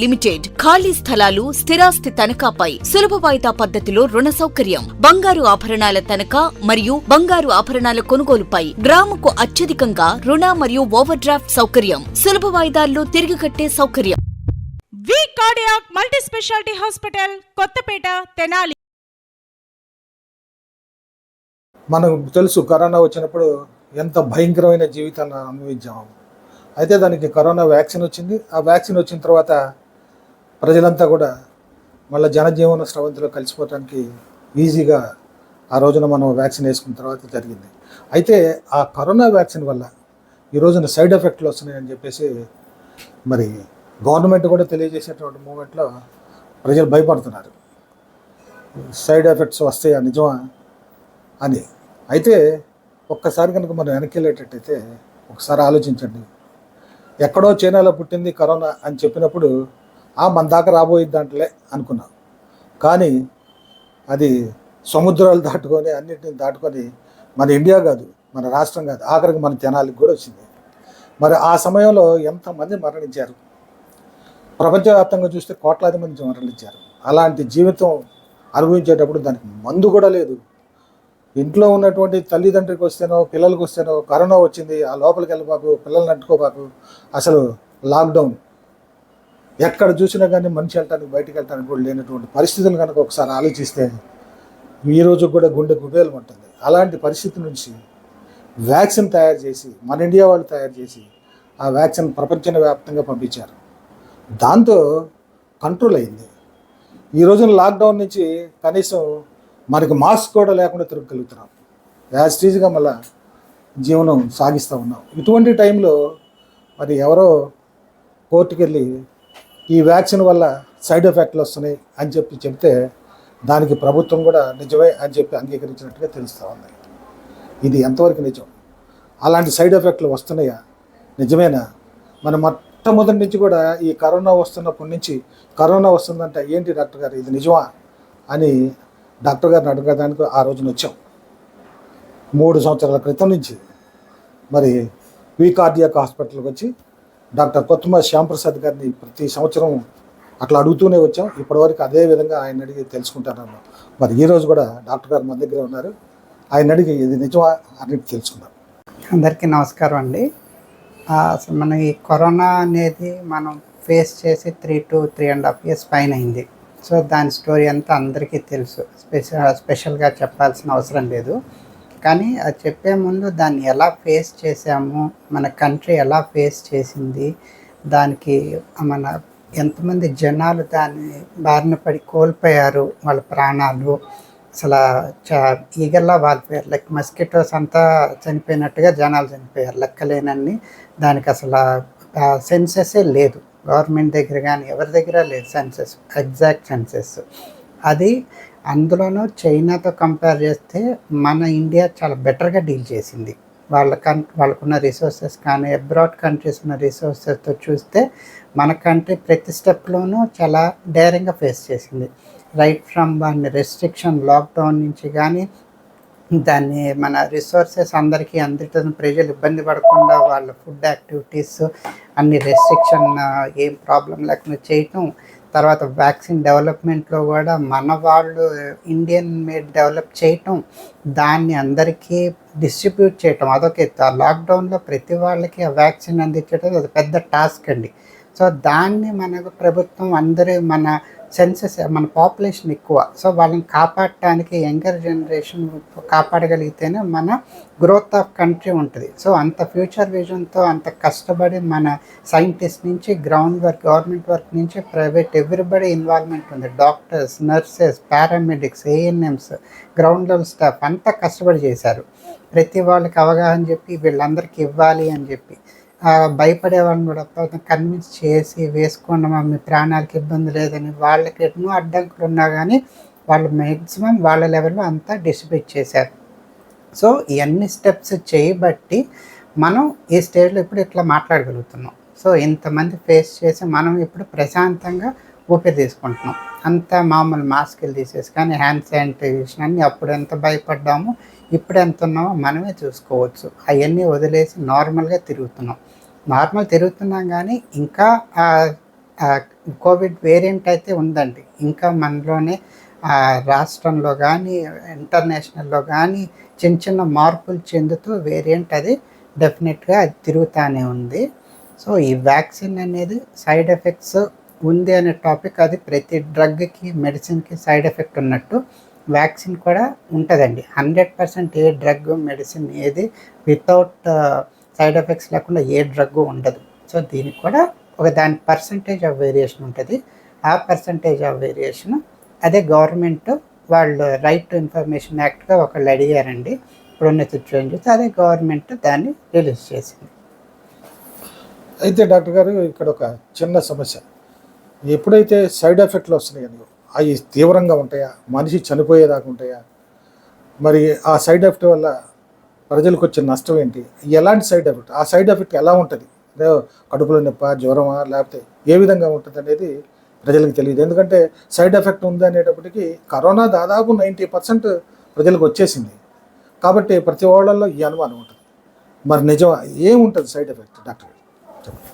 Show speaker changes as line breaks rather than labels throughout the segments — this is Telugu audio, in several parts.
లిమిటెడ్ ఖాళీ స్థలాలు స్థిరాస్తి తనఖాపై సులభ వాయిదా పద్ధతిలో రుణ సౌకర్యం. బంగారు ఆభరణాల తనఖా మరియు బంగారు ఆభరణాల కొనుగోలుపై గ్రాముకు అత్యధికంగా రుణ మరియు ఓవర్ డ్రాఫ్ట్ సౌకర్యం. సులభ వాయిదాల్లో తిరిగి కట్టే సౌకర్యం.
V cardiac multi speciality hospital Kothapeta Tenali.
మనకు తెలుసు కరోనా వచ్చినప్పుడు ఎంత భయంకరమైన జీవితాన్ని అనుభవించాము. అయితే దానికి కరోనా వ్యాక్సిన్ వచ్చింది. ఆ వ్యాక్సిన్ వచ్చిన తర్వాత ప్రజలంతా కూడా మళ్ళీ జనజీవన స్రవంతిలో కలిసిపోవడానికి ఈజీగా ఆ రోజున మనం వ్యాక్సిన్ వేసుకున్న తర్వాత జరిగింది. అయితే ఆ కరోనా వ్యాక్సిన్ వల్ల ఈ రోజున సైడ్ ఎఫెక్ట్లు వస్తున్నాయని చెప్పేసి మరి గవర్నమెంట్ కూడా తెలియజేసేటువంటి మూమెంట్లో ప్రజలు భయపడుతున్నారు. సైడ్ ఎఫెక్ట్స్ వస్తాయా నిజమా అని. అయితే ఒక్కసారి కనుక మనం వెనక్కి వెళ్ళేటట్టయితే ఒకసారి ఆలోచించండి. ఎక్కడో చైనాలో పుట్టింది కరోనా అని చెప్పినప్పుడు ఆ మన దాకా రాబోయే దాంట్లే అనుకున్నాం. కానీ అది సముద్రాలు దాటుకొని అన్నిటిని దాటుకొని మన ఇండియా కాదు మన రాష్ట్రం కాదు ఆఖరికి మన జనాలకు కూడా వచ్చింది. మరి ఆ సమయంలో ఎంతమంది మరణించారు? ప్రపంచవ్యాప్తంగా చూస్తే కోట్లాది మంది మరణించారు. అలాంటి జీవితం అనుభవించేటప్పుడు దానికి మందు కూడా లేదు. ఇంట్లో ఉన్నటువంటి తల్లిదండ్రికి వస్తేనో పిల్లలకు వస్తేనో కరోనా వచ్చింది ఆ లోపలికి వెళ్ళబాకు పిల్లల్ని అంటుకోబాకు అసలు లాక్డౌన్ ఎక్కడ చూసినా కానీ మనిషి వెళ్ళటానికి బయటకు వెళ్ళటానికి కూడా లేనటువంటి పరిస్థితులు కనుక ఒకసారి ఆలోచిస్తే ఈ రోజు కూడా గుండె గుబేలు ఉంటుంది. అలాంటి పరిస్థితి నుంచి వ్యాక్సిన్ తయారు చేసి మన ఇండియా వాళ్ళు తయారు చేసి ఆ వ్యాక్సిన్ ప్రపంచ వ్యాప్తంగా పంపించారు. దాంతో కంట్రోల్ అయింది. ఈ రోజున లాక్డౌన్ నుంచి కనీసం మనకి మాస్క్ కూడా లేకుండా తిరగగలుగుతున్నాం. యాజ్ టీజ్గా మళ్ళా జీవనం సాగిస్తూ ఉన్నాం. ఇటువంటి టైంలో మరి ఎవరో కోర్టుకెళ్ళి ఈ వ్యాక్సిన్ వల్ల సైడ్ ఎఫెక్ట్లు వస్తున్నాయి అని చెప్పి చెప్తే దానికి ప్రభుత్వం కూడా నిజమే అని చెప్పి అంగీకరించినట్టుగా తెలుస్తూ ఉంది. ఇది ఎంతవరకు నిజం? అలాంటి సైడ్ ఎఫెక్ట్లు వస్తున్నాయా? నిజమేనా? మన మొట్టమొదటి నుంచి కూడా ఈ కరోనా వస్తున్నప్పటి నుంచి కరోనా వస్తుందంటే ఏంటి డాక్టర్ గారు? ఇది నిజమా? అని డాక్టర్ గారిని అడగడానికి ఆ రోజున వచ్చాం. మూడు సంవత్సరాల క్రితం నుంచి. మరి వి కార్డియాక్ హాస్పిటల్కి వచ్చి డాక్టర్ కొత్తమ శ్యాంప్రసాద్ గారిని ప్రతి సంవత్సరం అట్లా అడుగుతూనే వచ్చాం. ఇప్పటివరకు అదే విధంగా ఆయన అడిగి తెలుసుకుంటాను మరి ఈ రోజు కూడా డాక్టర్ గారు మన దగ్గర ఉన్నారు. ఆయన అడిగి ఇది నిజమా అని తెలుసుకున్నాం
అందరికీ నమస్కారం అండి. అసలు మన ఈ కరోనా అనేది మనం ఫేస్ చేసి three to three and half years పైన అయింది. సో దాని స్టోరీ అంతా అందరికీ తెలుసు. స్పెషల్ స్పెషల్గా చెప్పాల్సిన అవసరం లేదు. కానీ అది చెప్పే ముందు దాన్ని ఎలా ఫేస్ చేసాము మన కంట్రీ ఎలా ఫేస్ చేసింది దానికి మన ఎంతమంది జనాలు దాన్ని బారిన పడి కోల్పోయారు వాళ్ళ ప్రాణాలు. అసలు చా ఈగల్లా వాలిపోయారు. లైక్ మస్కిటోస్ అంతా చనిపోయినట్టుగా జనాలు చనిపోయారు. లెక్కలేనన్ని దానికి అసలు సెన్సెసే లేదు. గవర్నమెంట్ దగ్గర కానీ ఎవరి దగ్గర లేదు సెన్సెస్ ఎగ్జాక్ట్ సెన్సెస్ అది అందులోనూ చైనాతో కంపేర్ చేస్తే మన ఇండియా చాలా బెటర్గా డీల్ చేసింది. వాళ్ళ కన్ వాళ్ళకున్న రిసోర్సెస్ కానీ అబ్రాడ్ కంట్రీస్ ఉన్న రిసోర్సెస్తో చూస్తే మన కంట్రీ ప్రతి స్టెప్లోనూ చాలా డేరింగ్గా ఫేస్ చేసింది. రైట్ ఫ్రమ్ దాన్ని రెస్ట్రిక్షన్ లాక్డౌన్ నుంచి కానీ దాన్ని మన రిసోర్సెస్ అందరికీ అందరితో ప్రజలు ఇబ్బంది పడకుండా వాళ్ళ ఫుడ్ యాక్టివిటీస్ అన్ని రెస్ట్రిక్షన్ ఏం ప్రాబ్లం లేకుండా చేయటం తర్వాత వ్యాక్సిన్ డెవలప్మెంట్లో కూడా మన వాళ్ళు ఇండియన్ మేడ్ డెవలప్ చేయటం దాన్ని అందరికీ డిస్ట్రిబ్యూట్ చేయటం అదొక లాక్డౌన్లో ప్రతి వాళ్ళకి ఆ వ్యాక్సిన్ అందించడం అది పెద్ద టాస్క్ అండి. సో దాన్ని మనకు ప్రభుత్వం అందరూ మన సెన్సెస్ మన పాపులేషన్ ఎక్కువ. సో వాళ్ళని కాపాడటానికి యంగర్ జనరేషన్ కాపాడగలిగితేనే మన గ్రోత్ ఆఫ్ కంట్రీ ఉంటుంది. సో అంత ఫ్యూచర్ విజన్తో అంత కష్టపడి మన సైంటిస్ట్ నుంచి గ్రౌండ్ వర్క్ గవర్నమెంట్ వర్క్ నుంచి ప్రైవేట్ ఎవ్రీబడి ఇన్వాల్వ్మెంట్ ఉంది. Doctors nurses paramedics ANMs ground level staff అంతా కష్టపడి చేశారు. ప్రతి వాళ్ళకి అవగాహన చెప్పి వీళ్ళందరికీ ఇవ్వాలి అని చెప్పి. భయపడేవాళ్ళని కూడా కన్విన్స్ చేసి వేసుకోండి మా మీ ప్రాణాలకు ఇబ్బంది లేదని వాళ్ళకి ఎన్నో అడ్డంకులు ఉన్నా కానీ వాళ్ళు మ్యాక్సిమం వాళ్ళ లెవెల్లో అంతా డిస్ట్రిబ్యూట్ చేశారు. సో ఇవన్నీ స్టెప్స్ చేయబట్టి మనం ఈ స్టేజ్లో ఇప్పుడు ఇట్లా మాట్లాడగలుగుతున్నాం. సో ఇంతమంది ఫేస్ చేసి మనం ఇప్పుడు ప్రశాంతంగా ఊపిరి తీసుకుంటున్నాం. అంతా మామూలు మాస్కులు తీసేసి కానీ హ్యాండ్ శానిటైజేషన్ అని అప్పుడు ఎంత భయపడ్డామో ఇప్పుడు ఎంత ఉన్నామో మనమే చూసుకోవచ్చు. అవన్నీ వదిలేసి నార్మల్గా తిరుగుతున్నాం. నార్మల్ తిరుగుతున్నాం కానీ ఇంకా కోవిడ్ వేరియంట్ అయితే ఉందండి. ఇంకా మనలోనే రాష్ట్రంలో కానీ ఇంటర్నేషనల్లో కానీ చిన్న చిన్న మార్పులు చెందుతూ వేరియంట్ అది డెఫినెట్గా అది తిరుగుతూనే ఉంది. సో ఈ వ్యాక్సిన్ అనేది సైడ్ ఎఫెక్ట్స్ ఉంది అనే టాపిక్ అది ప్రతి డ్రగ్కి మెడిసిన్కి సైడ్ ఎఫెక్ట్ ఉన్నట్టు వ్యాక్సిన్ కూడా ఉంటుందండి. హండ్రెడ్ పర్సెంట్ ఏ డ్రగ్ మెడిసిన్ ఏది వితౌట్ సైడ్ ఎఫెక్ట్స్ లేకుండా ఏ డ్రగ్ ఉండదు. సో దీనికి కూడా ఒక దాని పర్సంటేజ్ ఆఫ్ వేరియేషన్ ఉంటుంది. ఆ పర్సంటేజ్ ఆఫ్ వేరియేషన్ అదే గవర్నమెంట్ వాళ్ళు రైట్ టు ఇన్ఫర్మేషన్ యాక్ట్గా ఒకళ్ళు అడిగారండి. ఇప్పుడున్న సిచ్యువేషన్ చూస్తే అదే గవర్నమెంట్ దాన్ని రిలీజ్ చేసింది.
అయితే డాక్టర్ గారు ఇక్కడ ఒక చిన్న సమస్య. ఎప్పుడైతే సైడ్ ఎఫెక్ట్లు వస్తున్నాయో అవి తీవ్రంగా ఉంటాయా? మనిషి చనిపోయేదాకా ఉంటాయా? మరి ఆ సైడ్ ఎఫెక్ట్ వల్ల ప్రజలకు వచ్చే నష్టం ఏంటి? ఎలాంటి సైడ్ ఎఫెక్ట్? ఆ సైడ్ ఎఫెక్ట్ ఎలా ఉంటుంది? అదే కడుపులో నొప్ప జ్వరమా లేకపోతే ఏ విధంగా ఉంటుంది అనేది ప్రజలకు తెలియదు. ఎందుకంటే సైడ్ ఎఫెక్ట్ ఉంది అనేటప్పటికీ కరోనా దాదాపు నైంటీ పర్సెంట్ ప్రజలకు వచ్చేసింది. కాబట్టి ప్రతి వాళ్ళల్లో ఈ అనుమానం ఉంటుంది. మరి నిజం ఏముంటుంది సైడ్ ఎఫెక్ట్? డాక్టర్ చెప్పండి.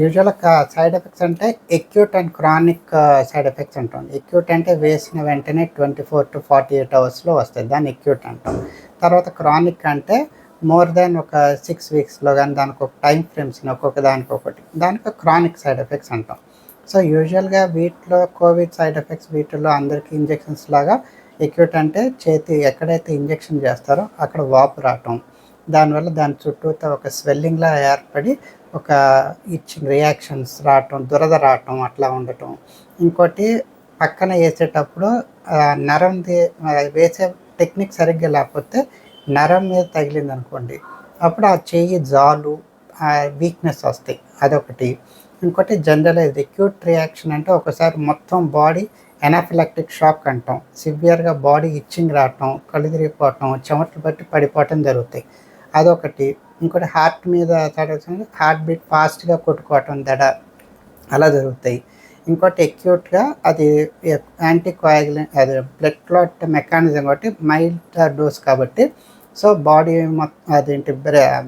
యూజువల్గా సైడ్ ఎఫెక్ట్స్ అంటే acute and chronic side effects ఉంటుంది ఎక్యూట్ అంటే వేసిన వెంటనే twenty four to forty eight అవర్స్లో వస్తుంది దాన్ని ఎక్యూట్ అంటాం. తర్వాత క్రానిక్ అంటే మోర్ దాన్ ఒక సిక్స్ వీక్స్లో కానీ దానికి ఒక టైం ఫ్రేమ్స్ ఒక్కొక్క దానికి ఒకటి. దానికి క్రానిక్ సైడ్ ఎఫెక్ట్స్ అంటాం. సో యూజువల్గా వీటిలో కోవిడ్ సైడ్ ఎఫెక్ట్స్ వీటిలో అందరికీ ఇంజెక్షన్స్ లాగా ఎక్యూట్ అంటే చేతి ఎక్కడైతే ఇంజెక్షన్ చేస్తారో అక్కడ వాపు రావటం. దానివల్ల దాని చుట్టూతో ఒక స్వెల్లింగ్లా ఏర్పడి ఒక ఇచ్చిన రియాక్షన్స్ రావటం దురద రావటం అట్లా ఉండటం. ఇంకోటి పక్కన వేసేటప్పుడు నరం వేసే టెక్నిక్ సరిగ్గా లేకపోతే నరం మీద తగిలింది అనుకోండి అప్పుడు ఆ చెయ్యి జాలు వీక్నెస్ వస్తాయి. అదొకటి. ఇంకోటి జనరలైజ్ అక్యూట్ రియాక్షన్ అంటే ఒకసారి మొత్తం బాడీ ఎనాఫిలాక్టిక్ షాక్ అంటాం. సివియర్గా బాడీ ఇచ్చింగ్ రావటం కళ్ళు తిరిగిపోవటం చెమటలు బట్టి పడిపోవటం జరుగుతాయి. అదొకటి. ఇంకోటి హార్ట్ మీద తడవడం హార్ట్ బీట్ ఫాస్ట్గా కొట్టుకోవటం దడ అలా జరుగుతాయి. ఇంకోటి ఎక్యూట్గా అది యాంటీ కోయాగులెంట్ అది బ్లడ్ క్లాట్ మెకానిజం కాబట్టి మైల్డ్ డోస్ కాబట్టి సో బాడీ మొత్తం అదేంటి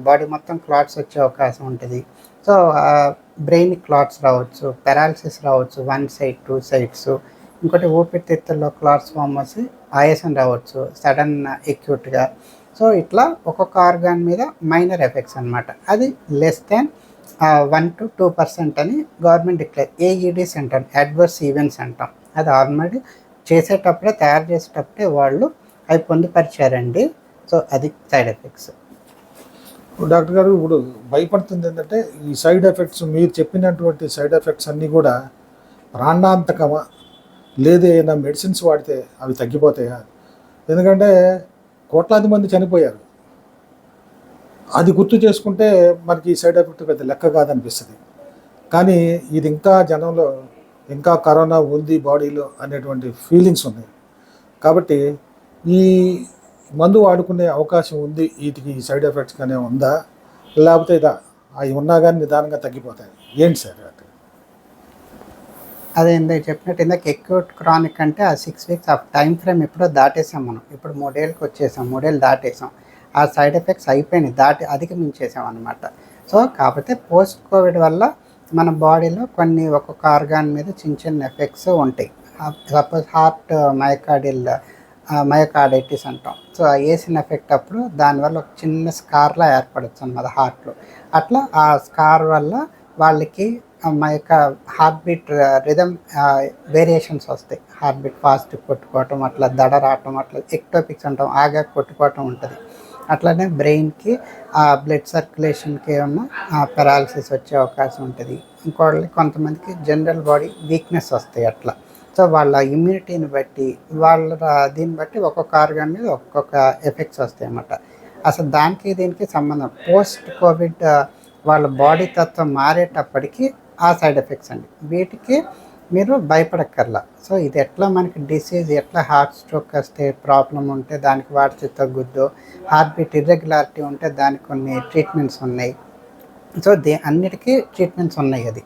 బాడీ మొత్తం క్లాట్స్ వచ్చే అవకాశం ఉంటుంది. సో బ్రెయిన్ క్లాట్స్ రావచ్చు పెరాలసిస్ రావచ్చు వన్ సైడ్ టూ సైడ్స్ ఇంకోటి ఊపిరితిత్తుల్లో క్లాట్స్ ఫామ్ వచ్చి ఆయాసం రావచ్చు సడన్ ఎక్యూట్గా సో ఇట్లా ఒక్కొక్క ఆర్గాన్ మీద మైనర్ ఎఫెక్ట్స్ అన్నమాట. అది less than one to two percent అని గవర్నమెంట్ డిక్లేర్ ఏఈడీస్ అంటాం అడ్వర్స్ ఈవెంట్స్ అంటాం. అది ఆల్రెడీ చేసేటప్పుడే తయారు చేసేటప్పుడే వాళ్ళు అవి పొందుపరిచారండి. సో అది సైడ్ ఎఫెక్ట్స్
డాక్టర్ గారు ఇప్పుడు భయపడుతుంది ఏంటంటే ఈ సైడ్ ఎఫెక్ట్స్ మీరు చెప్పినటువంటి సైడ్ ఎఫెక్ట్స్ అన్నీ కూడా ప్రాణాంతకమా? లేదు ఏదైనా మెడిసిన్స్ వాడితే అవి తగ్గిపోతాయా? ఎందుకంటే కోట్లాది మంది చనిపోయారు. అది గుర్తు చేసుకుంటే మనకి ఈ సైడ్ ఎఫెక్ట్ పెద్ద లెక్క కాదనిపిస్తుంది. కానీ ఇది ఇంకా జనంలో ఇంకా కరోనా ఉంది బాడీలో అనేటువంటి ఫీలింగ్స్ ఉన్నాయి. కాబట్టి ఈ మందు వాడుకునే అవకాశం ఉంది వీటికి సైడ్ ఎఫెక్ట్స్ కానీ ఉందా? లేకపోతే ఇదా అవి ఉన్నా కానీ నిదానంగా తగ్గిపోతాయి. ఏంటి సార్ అదేందో
అదే ఇందాక చెప్పినట్టు ఇందాక ఎక్యూట్ క్రానిక్ అంటే ఆ సిక్స్ వీక్స్ ఆ టైం ఫ్రేమ్ ఎప్పుడో దాటేసాం మనం. ఇప్పుడు మూడేళ్ళకి వచ్చేసాం మూడేళ్ళు దాటేసాం. ఆ సైడ్ ఎఫెక్ట్స్ అయిపోయినాయి దాటి అధిగమించేసాం అనమాట సో కాకపోతే పోస్ట్ కోవిడ్ వల్ల మన బాడీలో కొన్ని ఒక్కొక్క ఆర్గాన్ మీద చిన్న చిన్న ఎఫెక్ట్స్ ఉంటాయి. సపోజ్ హార్ట్ మయోకార్డిల్ మయోకార్డైటిస్ అంటాం. సో ఆ వేసిన ఎఫెక్ట్ అప్పుడు దానివల్ల ఒక చిన్న స్కార్లా ఏర్పడచ్చు అన్నమాట హార్ట్లో అట్లా ఆ స్కార్ వల్ల వాళ్ళకి మా యొక్క హార్ట్ బీట్ రిధమ్ వేరియేషన్స్ వస్తాయి. హార్ట్ బీట్ ఫాస్ట్ కొట్టుకోవటం అట్లా దడ రావటం అట్లా ఎక్టోపిక్స్ అంటాం ఆగా కొట్టుకోవటం ఉంటుంది. అట్లానే బ్రెయిన్కి ఆ బ్లడ్ సర్క్యులేషన్కి ఏమన్నా పెరాలసిస్ వచ్చే అవకాశం ఉంటుంది. ఇంకోటి కొంతమందికి జనరల్ బాడీ వీక్నెస్ వస్తాయి అట్లా. సో వాళ్ళ ఇమ్యూనిటీని బట్టి వాళ్ళ దీన్ని బట్టి ఒక్కొక్క ఆర్గాన్ మీద ఒక్కొక్క ఎఫెక్ట్స్ వస్తాయి అన్నమాట. అసలు దానికి దీనికి సంబంధం. పోస్ట్ కోవిడ్ వాళ్ళ బాడీ తత్వం మారేటప్పటికీ ఆ సైడ్ ఎఫెక్ట్స్ అండి. వీటికి మీరు భయపడక్కర్లా. సో ఇది ఎట్లా మనకి డిసీజ్ ఎట్లా హార్ట్ స్ట్రోక్ వస్తే ప్రాబ్లం ఉంటే దానికి వాడితే తగ్గుద్దో హార్ట్ బీట్ ఇర్రెగ్యులారిటీ ఉంటే దానికి కొన్ని ట్రీట్మెంట్స్ ఉన్నాయి. సో దే అన్నిటికీ ట్రీట్మెంట్స్ ఉన్నాయి అది.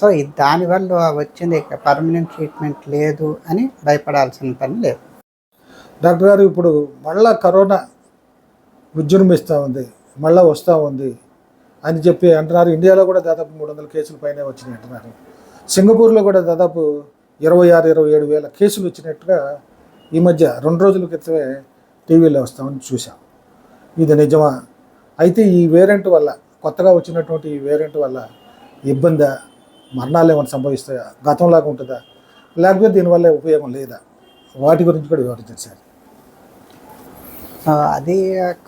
సో ఇది దానివల్ల వచ్చింది పర్మనెంట్ ట్రీట్మెంట్ లేదు అని భయపడాల్సిన పని లేదు.
డాక్టర్ గారు ఇప్పుడు మళ్ళా కరోనా విజృంభిస్తూ ఉంది మళ్ళీ వస్తూ ఉంది. అని చెప్పి అంటున్నారు. ఇండియాలో కూడా దాదాపు మూడు వందల కేసులు పైన వచ్చినాయి అంటున్నారు. సింగపూర్లో కూడా దాదాపు ఇరవై ఆరు ఇరవై ఏడు వేల కేసులు వచ్చినట్టుగా ఈ మధ్య రెండు రోజుల క్రితమే టీవీలో వస్తామని చూసాం ఇది నిజమా? అయితే ఈ వేరియంట్ వల్ల కొత్తగా వచ్చినటువంటి ఈ వేరియంట్ వల్ల ఇబ్బంది? మరణాలు ఏమైనా సంభవిస్తాయా? గతంలాగా ఉంటుందా? లేకపోతే దీనివల్ల ఉపయోగం లేదా? వాటి గురించి కూడా వివరించారు
అది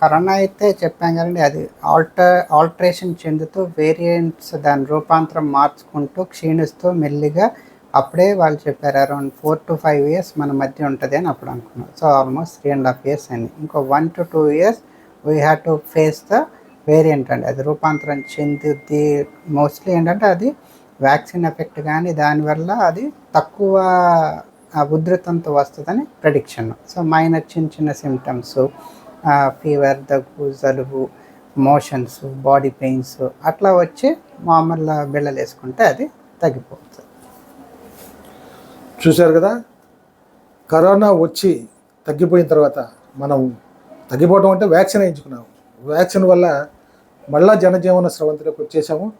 కరోనా అయితే చెప్పాం కదండి అది ఆల్టర్ ఆల్టరేషన్ చెందుతూ వేరియంట్స్ దాని రూపాంతరం మార్చుకుంటూ క్షీణిస్తూ మెల్లిగా అప్పుడే వాళ్ళు చెప్పారు around four to five years మన మధ్య ఉంటుంది అని అప్పుడు అనుకున్నాం. So almost three and half years అయింది ఇంకో one to two years we have to face the variant అండి. అది రూపాంతరం చెందుద్ది. మోస్ట్లీ ఏంటంటే అది వ్యాక్సిన్ ఎఫెక్ట్ కానీ దానివల్ల అది తక్కువ ఉధృతంతో వస్తుందని ప్రెడిక్షన్ సో మైనర్ చిన్న చిన్న సిమ్టమ్స్ ఫీవర్ దగ్గు జలుబు మోషన్స్ బాడీ పెయిన్స్ అట్లా వచ్చి మామూలు బిళ్ళలు వేసుకుంటే అది తగ్గిపోతుంది.
చూశారు కదా? కరోనా వచ్చి తగ్గిపోయిన తర్వాత మనం తగ్గిపోవడం అంటే వ్యాక్సిన్ వేయించుకున్నాము. వ్యాక్సిన్ వల్ల మళ్ళా జనజీవన స్రవంతిలోకి వచ్చేసాము.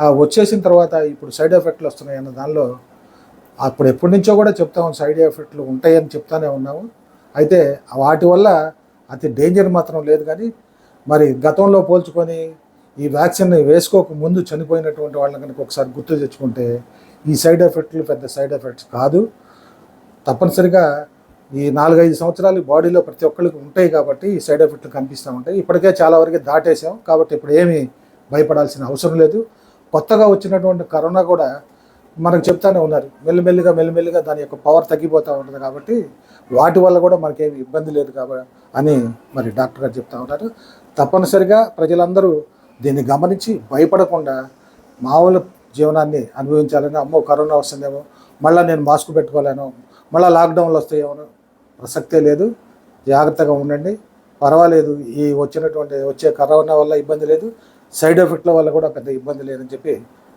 ఆ వచ్చేసిన తర్వాత ఇప్పుడు సైడ్ ఎఫెక్ట్లు వస్తున్నాయి అన్న దానిలో అప్పుడు ఎప్పటి నుంచో కూడా చెప్తాము సైడ్ ఎఫెక్ట్లు ఉంటాయని చెప్తానే ఉన్నాము. అయితే వాటి వల్ల అతి డేంజర్ మాత్రం లేదు కానీ మరి గతంలో పోల్చుకొని ఈ వ్యాక్సిన్ వేసుకోక ముందు చనిపోయినటువంటి వాళ్ళని కనుక ఒకసారి గుర్తు తెచ్చుకుంటే ఈ సైడ్ ఎఫెక్ట్లు పెద్ద సైడ్ ఎఫెక్ట్స్ కాదు. తప్పనిసరిగా ఈ నాలుగైదు సంవత్సరాలు బాడీలో ప్రతి ఒక్కరికి ఉంటాయి కాబట్టి ఈ సైడ్ ఎఫెక్ట్లు కనిపిస్తూ ఉంటాయి. ఇప్పటికే చాలా వరకు దాటేసాం కాబట్టి ఇప్పుడు ఏమీ భయపడాల్సిన అవసరం లేదు. కొత్తగా వచ్చినటువంటి కరోనా కూడా మనకు చెప్తానే ఉన్నారు. మెల్లిమెల్లిగా మెల్లిమెల్లిగా దాని యొక్క పవర్ తగ్గిపోతూ ఉంటుంది కాబట్టి వాటి వల్ల కూడా మనకేమి ఇబ్బంది లేదు కాబట్టి అని మరి డాక్టర్ గారు చెప్తా ఉన్నారు. తప్పనిసరిగా ప్రజలందరూ దీన్ని గమనించి భయపడకుండా మామూలు జీవనాన్ని అనుభవించాలని అమ్మో కరోనా వస్తుందేమో మళ్ళీ నేను మాస్క్ పెట్టుకోలేను మళ్ళీ లాక్డౌన్లు వస్తాయేమో ప్రసక్తే లేదు. జాగ్రత్తగా ఉండండి. పర్వాలేదు ఈ వచ్చినటువంటి వచ్చే కరోనా వల్ల ఇబ్బంది లేదు. సైడ్ ఎఫెక్ట్ల వల్ల కూడా పెద్ద ఇబ్బంది లేదని చెప్పి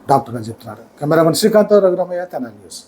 డాక్టర్ గారు చెప్తున్నారు. Cameraman Srikanth Raghuramaiah Tenali news.